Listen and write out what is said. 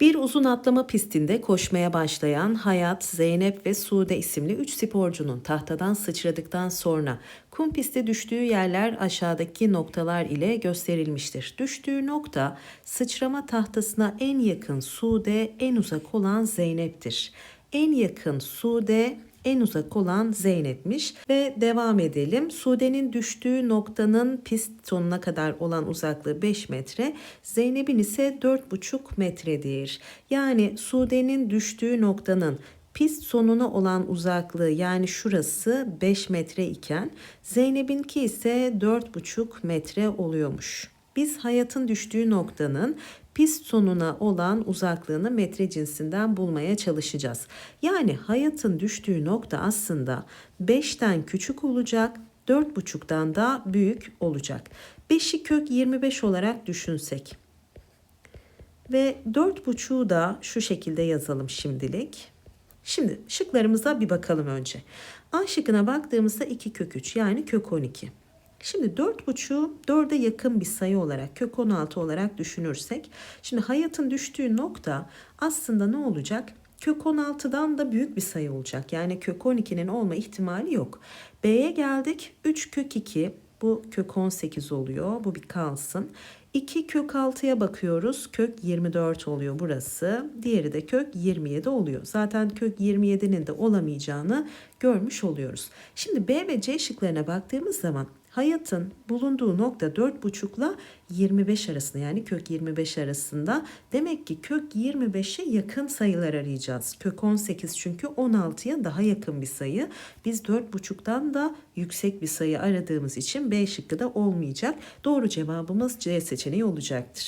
Bir uzun atlama pistinde koşmaya başlayan Hayat, Zeynep ve Sude isimli 3 sporcunun tahtadan sıçradıktan sonra kum piste düştüğü yerler aşağıdaki noktalar ile gösterilmiştir. Düştüğü nokta sıçrama tahtasına en yakın Sude, en uzak olan Zeynep'tir. En yakın Sude, en uzak olan Zeynep'miş ve devam edelim. Sude'nin düştüğü noktanın pist sonuna kadar olan uzaklığı 5 metre, Zeynep'in ise 4,5 metredir. Yani Sude'nin düştüğü noktanın pist sonuna olan uzaklığı yani şurası 5 metre iken Zeynep'inki ise 4,5 metre oluyormuş. Biz hayatın düştüğü noktanın pist sonuna olan uzaklığını metre cinsinden bulmaya çalışacağız. Yani hayatın düştüğü nokta aslında 5'ten küçük olacak, 4,5'tan da büyük olacak. 5'i kök 25 olarak düşünsek. Ve 4,5'u da şu şekilde yazalım şimdilik. Şimdi şıklarımıza bir bakalım önce. A şıkkına baktığımızda 2 kök 3 yani kök 12. Şimdi 4,5'u 4'e yakın bir sayı olarak kök 16 olarak düşünürsek şimdi hayatın düştüğü nokta aslında ne olacak? Kök 16'dan da büyük bir sayı olacak. Yani kök 12'nin olma ihtimali yok. B'ye geldik. 3 kök 2 bu kök 18 oluyor. Bu bir kalsın. 2 kök 6'ya bakıyoruz. Kök 24 oluyor burası. Diğeri de kök 27 oluyor. Zaten kök 27'nin de olamayacağını görmüş oluyoruz. Şimdi B ve C şıklarına baktığımız zaman hayatın bulunduğu nokta 4,5 ile 25 arasında yani kök 25 arasında. Demek ki kök 25'e yakın sayılar arayacağız. Kök 18 çünkü 16'ya daha yakın bir sayı. Biz 4,5'tan da yüksek bir sayı aradığımız için B şıkkı da olmayacak. Doğru cevabımız C seçeneği olacaktır.